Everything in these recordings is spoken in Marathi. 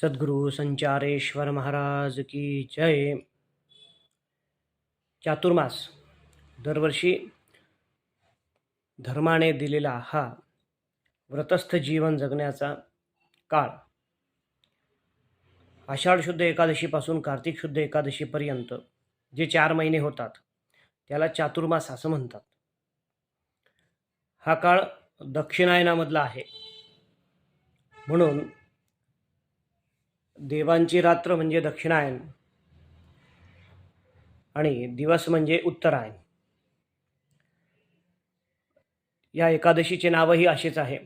सद्गुरु संचारेश्वर महाराज की जय. चातुर्मास. दरवर्षी धर्माने दिलेला हा व्रतस्थ जीवन जगण्याचा काळ. आषाढ शुद्ध एकादशीपासून कार्तिक शुद्ध एकादशीपर्यंत जे चार महिने होतात त्याला चातुर्मास असं म्हणतात. हा काळ दक्षिणायनामधला आहे. म्हणून देवांची रात्र म्हणजे दक्षिणायन. आणि दिवस म्हणजे उत्तरायण. या एकादशीचे नावही असेच आहे.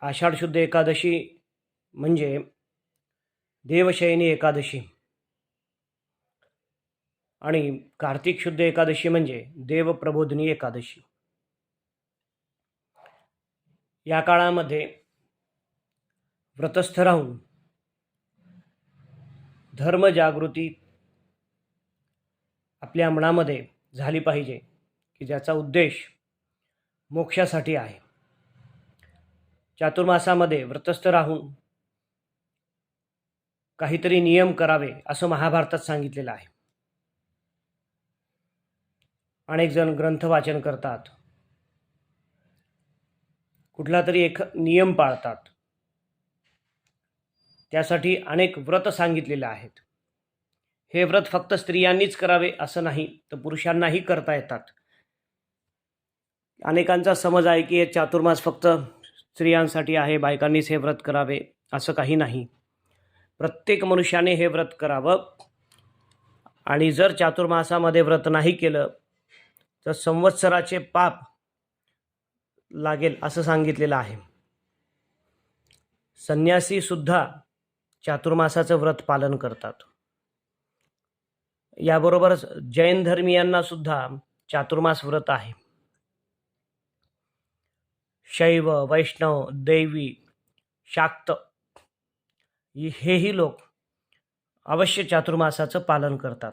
आषाढ शुद्ध एकादशी म्हणजे देवशयनी एकादशी. आणि कार्तिक शुद्ध एकादशी म्हणजे देवप्रबोधिनी एकादशी. या काळामध्ये व्रतस्थ राहून. धर्मजागृती आपल्या मनामध्ये झाली पाहिजे की ज्याचा उद्देश मोक्षासाठी आहे. चातुर्मासामध्ये व्रतस्थ राहून काहीतरी नियम करावे असं महाभारतात सांगितलेलं आहे. अनेक जण ग्रंथ वाचन करतात. कुठला तरी एक नियम पाळतात. त्यासाठी अनेक व्रत सांगितलेले आहेत. हे व्रत फक्त स्त्रियांनीच करावे असं नाही तर पुरुषांनाही करता येतात. अनेकांचा समज आहे की हे चातुर्मास फक्त स्त्रियांसाठी आहे बायकांनीच हे व्रत करावे असं काही नाही. प्रत्येक मनुष्याने हे व्रत करावं. आणि जर चातुर्मासामध्ये व्रत नाही केलं तर संवत्सराचे पाप लागेल असं सांगितलेलं आहे. संन्यासीसुद्धा चातुर्मासाचं व्रत पालन करतात. याबरोबरच जैन धर्मियांना सुद्धा चातुर्मास व्रत आहे. शैव वैष्णव दैवी शाक्त हेही लोक अवश्य चातुर्मासाचं पालन करतात.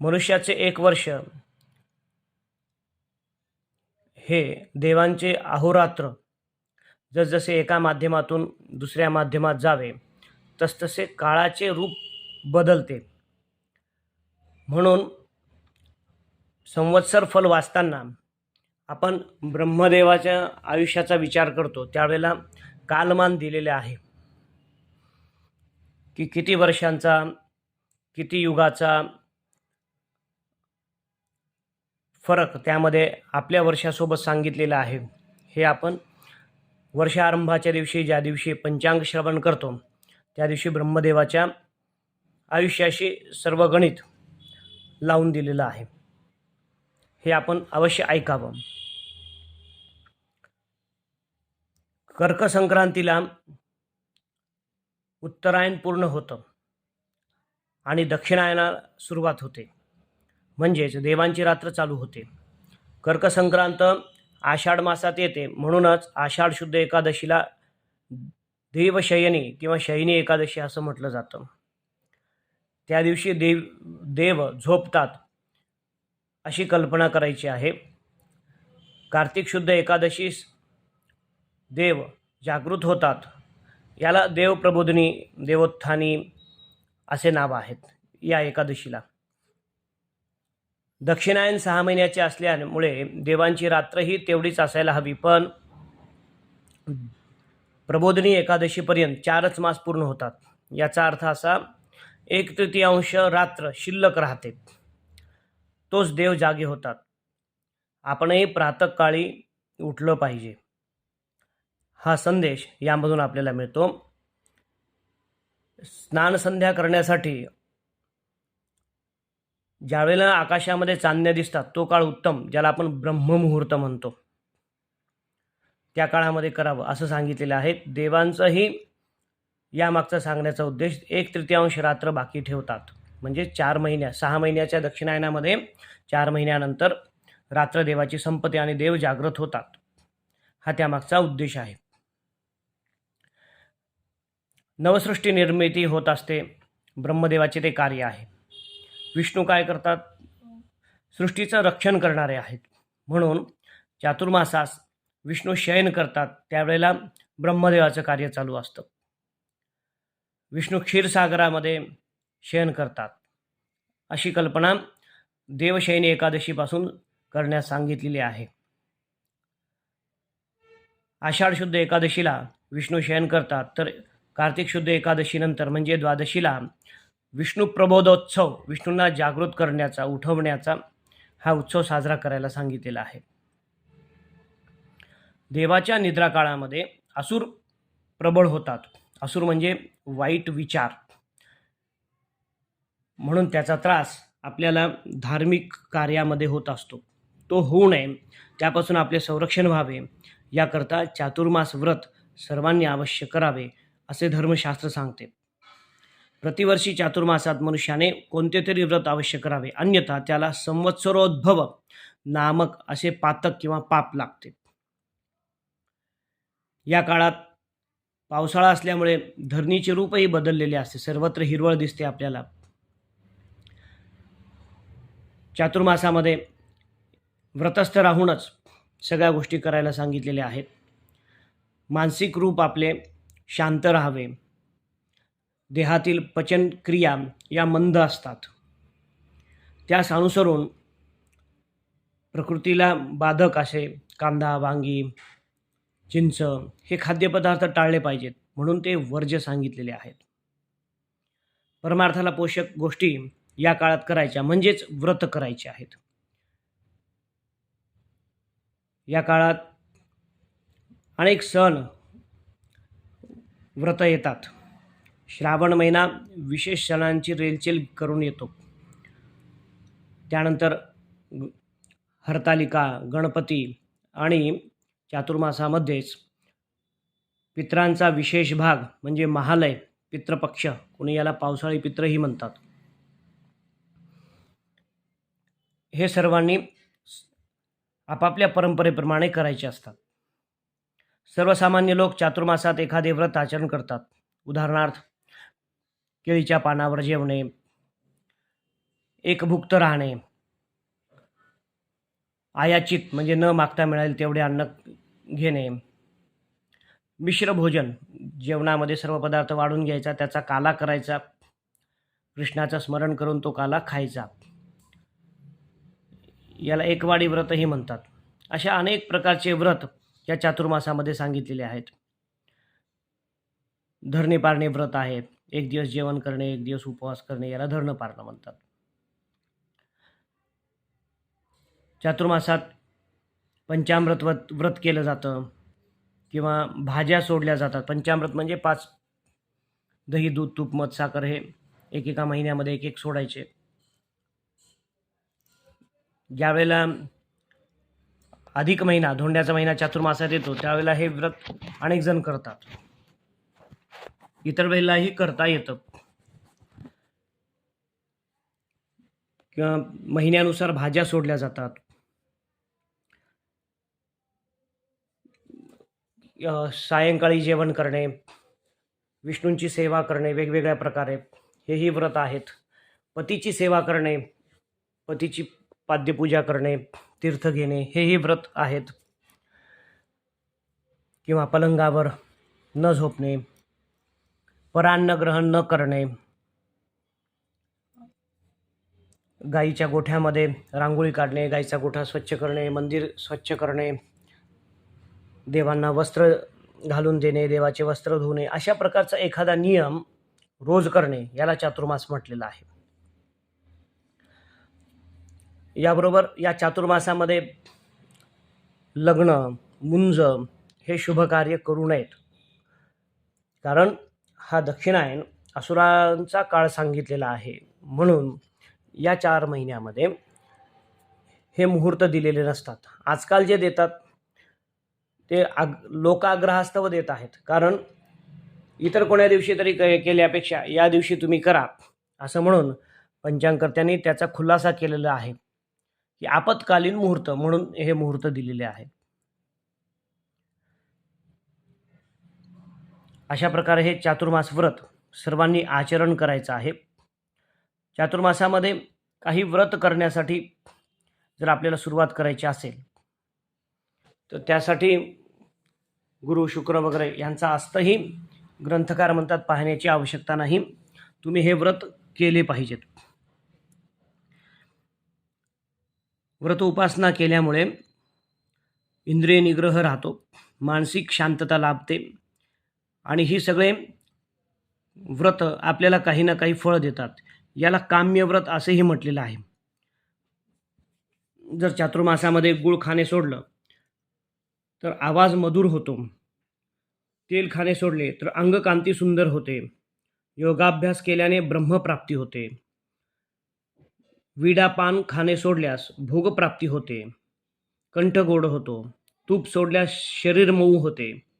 मनुष्याचे एक वर्ष हे देवांचे अहोरात्र जसजसे एका माध्यमातून दुसऱ्या माध्यमात जावे तसतसे काळाचे रूप बदलते. म्हणून संवत्सर फल वाचताना आपण ब्रह्मदेवाच्या आयुष्याचा विचार करतो. त्यावेळेला कालमान दिलेले आहे की किती वर्षांचा किती युगाचा फरक त्यामध्ये आपल्या वर्षासोबत सांगितलेला आहे. हे आपण वर्षारंभाच्या दिवशी ज्या दिवशी पंचांग श्रवण करतो त्या दिवशी ब्रह्मदेवाच्या आयुष्याशी सर्व गणित लावून दिलेलं आहे. हे आपण अवश्य ऐकावं. कर्कसंक्रांतीला उत्तरायण पूर्ण होतं आणि दक्षिणायनाला सुरुवात होते. म्हणजेच देवांची रात्र चालू होते. कर्कसंक्रांत आषाढ मासात येते. म्हणूनच आषाढ शुद्ध एकादशीला देवशयनी किंवा शयनी एकादशी असं म्हटलं जातं. त्या दिवशी देव देव झोपतात अशी कल्पना करायची आहे. कार्तिक शुद्ध एकादशीस देव जागृत होतात. याला देवप्रबोधिनी देवोत्थानी असे नाव आहेत या एकादशीला. दक्षिणायन सहा महिन्याचे असल्यामुळे देवांची रात्रही तेवढीच असायला हवी पण प्रबोधिनी एकादशीपर्यंत चारच मास पूर्ण होतात. याचा अर्थ असा एक तृतीयांश रात्र शिल्लक राहते. तोच देव जागे होतात. आपणही प्रातकाळी उठलं पाहिजे. हा संदेश यामधून आपल्याला मिळतो. स्नानसंध्या करण्यासाठी ज्यावेळेला आकाशामध्ये चांदण्या दिसतात तो काळ उत्तम ज्याला आपण ब्रह्ममुहूर्त म्हणतो. त्या काळामध्ये करावं असं सांगितलेलं आहे. देवांचंही यामागचा सांगण्याचा उद्देश एक तृतीयांश रात्र बाकी ठेवतात. म्हणजे चार महिन्या सहा महिन्याच्या दक्षिणायनामध्ये चार महिन्यानंतर रात्र देवाची संपत्ती आणि देव जागृत होतात. हा त्यामागचा उद्देश आहे. नवसृष्टी निर्मिती होत असते. ब्रह्मदेवाचे ते कार्य आहे. विष्णू काय करतात? सृष्टीचं रक्षण करणारे आहेत. म्हणून चातुर्मासास विष्णू शयन करतात. त्यावेळेला ब्रह्मदेवाचं कार्य चालू असतं. विष्णू क्षीरसागरामध्ये शयन करतात. अशी कल्पना देवशयनी एकादशीपासून करण्यास सांगितलेली आहे. आषाढ शुद्ध एकादशीला विष्णू शयन करतात. तर कार्तिक शुद्ध एकादशीनंतर म्हणजे द्वादशीला विष्णू प्रबोधोत्सव विष्णूंना जागृत करण्याचा उठवण्याचा हा उत्सव साजरा करायला सांगितलेला आहे. देवाच्या निद्रा काळामध्ये असुर प्रबळ होतात. असुर म्हणजे वाईट विचार. म्हणून त्याचा त्रास आपल्याला धार्मिक कार्यामध्ये होत असतो. तो होऊ नये. त्यापासून आपले संरक्षण व्हावे. याकरता चातुर्मास व्रत सर्वांनी अवश्य करावे असे धर्मशास्त्र सांगते. प्रतिवर्षी चातुर्मासात मनुष्याने कोणते तरी व्रत अवश्य करावे. अन्यथा त्याला संवत्सरोद्भव नामक असे पातक किंवा पाप लागते. या काळात पावसाळा असल्यामुळे धरणीचे रूपही बदललेले असते. सर्वत्र हिरवळ दिसते आपल्याला. चातुर्मासामध्ये व्रतस्थ राहूनच सगळ्या गोष्टी करायला सांगितलेल्या आहेत. मानसिक रूप आपले शांत राहावे. देहातील पचनक्रिया या मंद असतात. त्यास अनुसरून प्रकृतीला बाधक असे कांदा वांगी चिंच हे खाद्यपदार्थ टाळले पाहिजेत म्हणून ते वर्ज्य सांगितलेले आहेत. परमार्थाला पोषक गोष्टी या काळात करायच्या म्हणजेच व्रत करायचे आहेत. या काळात अनेक सण व्रत येतात. श्रावण महिना विशेष सणांची रेलचेल करून येतो. त्यानंतर हरतालिका गणपती आणि चातुर्मासामध्येच पित्रांचा विशेष भाग म्हणजे महालय पितृपक्ष कोणी याला पावसाळी पित्रही म्हणतात. हे सर्वांनी आपापल्या परंपरेप्रमाणे करायचे असतात. सर्वसामान्य लोक चातुर्मासात एखादे व्रत आचरण करतात. उदाहरणार्थ केळीच्या पानावर जेवणे एकभुक्त राहणे. आयाचित म्हणजे न मागता मिळेल तेवढे अन्न घेणे. मिश्र भोजन जेवणामध्ये सर्व पदार्थ वाढून घ्यायचा त्याचा काला करायचा कृष्णाचं स्मरण करून तो काला खायचा. याला एकवाडी व्रतही म्हणतात. अशा अनेक प्रकारचे व्रत या चातुर्मासामध्ये सांगितलेले आहेत. धरणे पारणे व्रत आहे. एक दिवस जेवण करणे एक दिवस उपवास करणे याला धरणं पारणं म्हणतात. चातुर्मासात पंचामृत व्रत व्रत केलं जातं किंवा भाज्या सोडल्या जातात. पंचामृत म्हणजे पाच दही दूध तूप मध साखर हे एकेका महिन्यामध्ये एक एक सोडायचे. ज्यावेळेला अधिक महिना धोंड्याचा महिना चातुर्मासात येतो त्यावेळेला हे व्रत अनेक जण करतात. इतर वेळेलाही करता येतं. किंवा महिन्यानुसार भाज्या सोडल्या जातात. सायंकाळी जेवण करणे विष्णूंची सेवा करणे वेगवेगळ्या प्रकारे हेही व्रत आहेत. पतीची सेवा करणे पतीची पाद्यपूजा करणे तीर्थ घेणे हेही व्रत आहेत. किंवा पलंगावर न झोपणे परान्नग्रहण न करणे. गाईच्या गोठ्यामध्ये रांगोळी काढणे गाईचा गोठा स्वच्छ करणे मंदिर स्वच्छ करणे देवांना वस्त्र घालून देणे देवाचे वस्त्र धुणे अशा प्रकारचा एखादा नियम रोज करणे याला चातुर्मास म्हटलेला आहे. याबरोबर या चातुर्मासामध्ये लग्न मुंज हे शुभ कार्य करू नयेत. कारण हा दक्षिणायन असुरांचा काळ सांगितलेला आहे. म्हणून या चार महिन्यामध्ये हे मुहूर्त दिलेले नसतात. आजकाल जे देतात ते आग लोकाग्रहास्तव देत आहेत. कारण इतर कोण्या दिवशी तरी के केल्यापेक्षा या दिवशी तुम्ही करा असं म्हणून पंचांगकर्त्यांनी त्याचा खुलासा केलेला आहे. की आपत्कालीन मुहूर्त म्हणून हे मुहूर्त दिलेले आहे. अशा प्रकारे हे चातुर्मास व्रत सर्वांनी आचरण करायचं आहे. चातुर्मासामध्ये काही व्रत करण्यासाठी जर आपल्याला सुरुवात करायची असेल तर त्यासाठी गुरु शुक्र वगैरे यांचा अस्तही ग्रंथकार म्हणतात पाहण्याची आवश्यकता नाही. तुम्ही हे व्रत केले पाहिजेत. व्रत उपासना केल्यामुळे इंद्रिय निग्रह राहतो मानसिक शांतता लाभते आणि ही सगळे व्रत आपल्याला काही ना काही फळ देतात. याला काम्यव्रत असेही म्हटलेलं आहे. जर चातुर्मासामध्ये गुळ खाणे सोडलं तर आवाज मधुर होतो. तेल खाणे सोडले तर अंगकांती सुंदर होते. योगाभ्यास केल्याने ब्रह्मप्राप्ती होते. विडा पान खाणे सोडल्यास भोगप्राप्ती होते. कंठ गोड होतो. तूप सोडल्यास शरीर मऊ होते.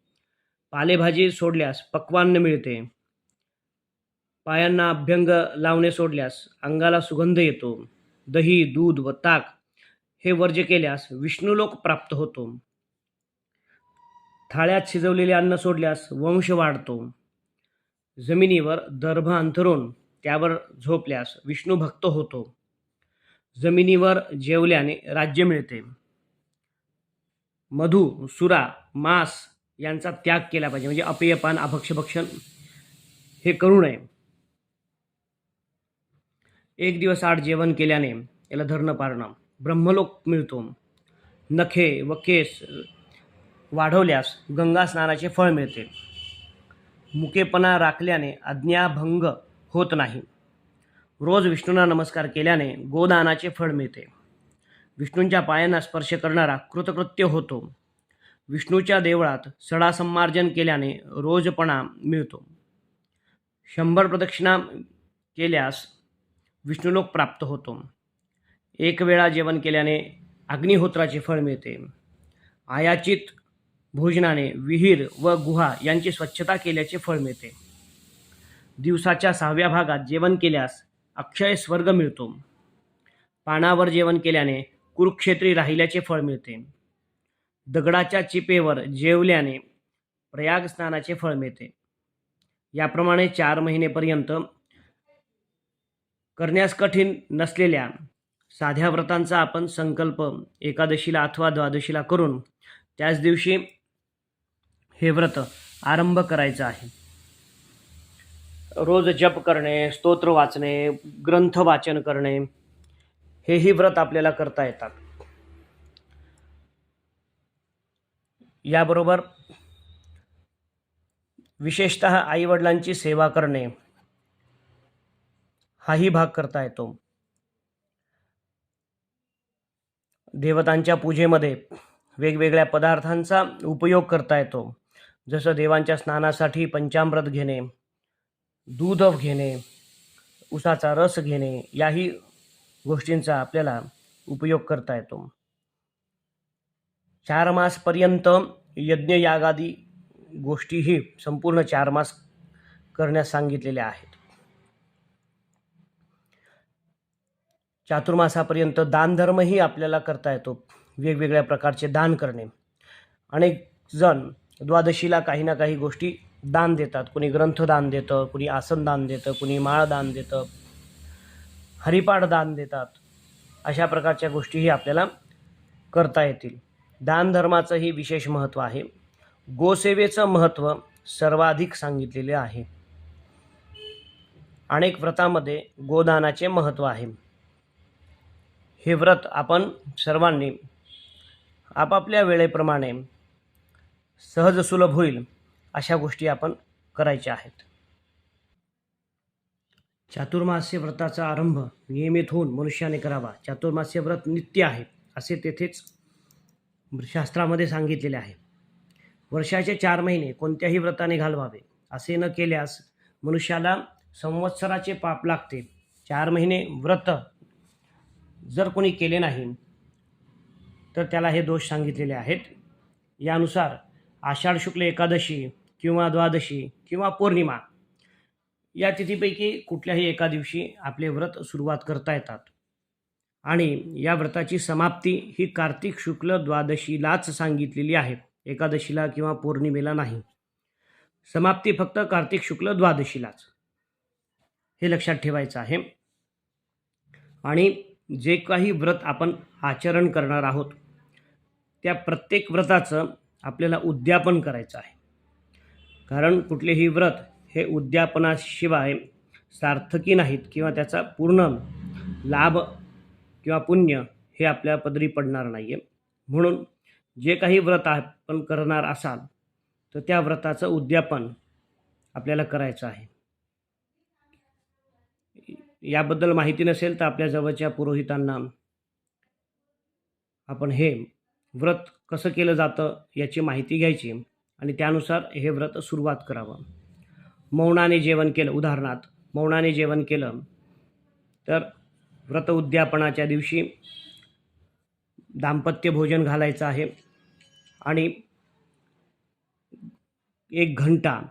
पालेभाजी सोडल्यास पक्वान्न मिळते. पायांना अभ्यंग लावणे सोडल्यास अंगाला सुगंध येतो. दही दूध व ताक हे वर्ज्य केल्यास विष्णुलोक प्राप्त होतो. थाळ्यात शिजवलेले अन्न सोडल्यास वंश वाढतो. जमिनीवर दर्भ अंथरून त्यावर झोपल्यास विष्णू भक्त होतो. जमिनीवर जेवल्याने राज्य मिळते. मधु सुरा मांस यांचा त्याग केला पाहिजे. म्हणजे अपेयपान अभक्षभक्षण हे करू नये. एक दिवस आड जेवण केल्याने याला धरणं पारणं ब्रह्मलोक मिळतो. नखे व केस वाढवल्यास गंगा स्नानाचे फळ मिळते. मुकेपणा राखल्याने आज्ञाभंग होत नाही. रोज विष्णूंना नमस्कार केल्याने गोदानाचे फळ मिळते. विष्णूंच्या पायांना स्पर्श करणारा कृतकृत्य होतो. विष्णूच्या देवळात सडासंमार्जन केल्याने रोजपणा मिळतो. शंभर प्रदक्षिणा केल्यास विष्णुलोक प्राप्त होतो. एक वेळा जेवण केल्याने अग्निहोत्राचे फळ मिळते. आयाचित भोजनाने विहीर व गुहा यांची स्वच्छता केल्याचे फळ मिळते. दिवसाच्या सहाव्या भागात जेवण केल्यास अक्षय स्वर्ग मिळतो. पानावर जेवण केल्याने कुरुक्षेत्री राहिल्याचे फळ मिळते. दगडाच्या चिपेवर जेवल्याने प्रयाग स्नानाचे फळ मिळते. याप्रमाणे चार महिनेपर्यंत करण्यास कठीण नसलेल्या साध्या व्रतांचा आपण संकल्प एकादशीला अथवा द्वादशीला करून त्याच दिवशी हे व्रत आरंभ करायचं आहे. रोज जप करणे स्तोत्र वाचणे ग्रंथ वाचन करणे हेही व्रत आपल्याला करता येतात. याबरोबर विशेषत आईवडिलांची सेवा करणे हाही भाग करता येतो. देवतांच्या पूजेमध्ये वेगवेगळ्या पदार्थांचा उपयोग करता येतो. जसं देवांच्या स्नानासाठी पंचामृत घेणे दूध घेणे उसाचा रस घेणे याही गोष्टींचा आपल्याला उपयोग करता येतो. चार मासपर्यंत यज्ञयागादी गोष्टीही संपूर्ण चार मास करण्यास सांगितलेल्या आहेत. चातुर्मासापर्यंत दानधर्मही आपल्याला करता येतो. वेगवेगळ्या प्रकारचे दान करणे. अनेक जण द्वादशीला काही ना काही गोष्टी दान देतात. कुणी ग्रंथ दान देतं कुणी आसन दान देतं कुणी माळ दान देतं हरिपाठ दान देतात. अशा प्रकारच्या गोष्टीही आपल्याला करता येतील. दानधर्माचंही विशेष महत्त्व आहे. गोसेवेचं महत्त्व सर्वाधिक सांगितलेले आहे. अनेक व्रतामध्ये गोदानाचे महत्त्व आहे. हे व्रत आपण सर्वांनी आपापल्या वेळेप्रमाणे सहज सुलभ होईल अशा गोष्टी आपण करायच्या आहेत. चातुर्मास्य व्रताचा आरंभ नियमित होऊन मनुष्याने करावा. चातुर्मास्य व्रत नित्य आहे असे तेथेच शास्त्रामध्ये सांगितलेले आहे. वर्षाचे चार महिने कोणत्याही व्रताने घालवावे. असे न केल्यास मनुष्याला संवत्सराचे पाप लागते. चार महिने व्रत जर कोणी केले नाही तर त्याला हे दोष सांगितलेले आहेत. यानुसार आषाढ शुक्ल एकादशी किंवा द्वादशी किंवा पौर्णिमा या तिथीपैकी कुठल्याही एका दिवशी आपले व्रत सुरुवात करता येतात. आणि या व्रताची समाप्ती ही कार्तिक शुक्ल द्वादशीलाच सांगितलेली आहे. एकादशीला किंवा पौर्णिमेला नाही. समाप्ती फक्त कार्तिक शुक्ल द्वादशीलाच. हे लक्षात ठेवायचं आहे. आणि जे काही व्रत आपण आचरण करणार आहोत त्या प्रत्येक व्रताचं आपल्याला उद्यापन करायचं आहे. कारण कुठलेही व्रत हे उद्यापनाशिवाय सार्थकी नाहीत किंवा त्याचा पूर्ण लाभ किंवा पुण्य हे आपल्या पदरी पडणार नाही आहे म्हणून जे काही व्रत आपण करणार असाल तर त्या व्रताचं उद्यापन आपल्याला करायचं आहे. याबद्दल माहिती नसेल तर आपल्या जवळच्या पुरोहितांना आपण हे व्रत कसं केलं जातं याची माहिती घ्यायची आणि त्यानुसार हे व्रत सुरुवात करावं. मौनाने जेवण केलं उदाहरणार्थ मौनाने जेवण केलं तर व्रत उद्यापनाच्या दिवशी दाम्पत्य भोजन घालायचं आहे. आणि एक घंटा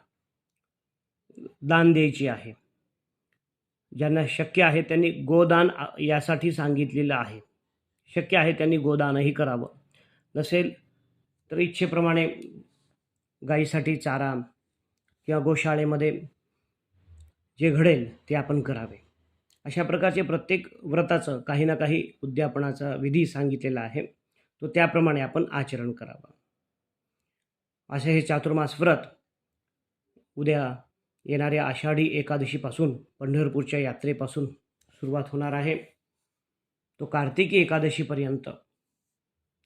दान द्यायची आहे. ज्यांना शक्य आहे त्यांनी गोदान यासाठी सांगितलेलं आहे. शक्य आहे त्यांनी गोदानही करावं. नसेल तर इच्छेप्रमाणे गाईसाठी चारा किंवा गोशाळेमध्ये जे घडेल ते आपण करावे. अशा प्रकारचे प्रत्येक व्रताचं काही ना काही उद्यापनाचा विधी सांगितलेला आहे. तो त्याप्रमाणे आपण आचरण करावा. असे हे चातुर्मास व्रत उद्या येणाऱ्या आषाढी एकादशीपासून पंढरपूरच्या यात्रेपासून सुरुवात होणार आहे. तो कार्तिकी एकादशीपर्यंत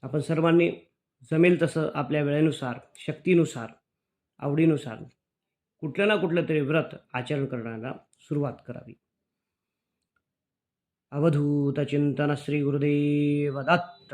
आपण सर्वांनी जमेल तसं आपल्या वेळेनुसार शक्तीनुसार आवडीनुसार कुठलं ना कुठलं तरी व्रत आचरण करण्याला सुरुवात करावी. अवधूतचिंतन श्री गुरुदेव दत्त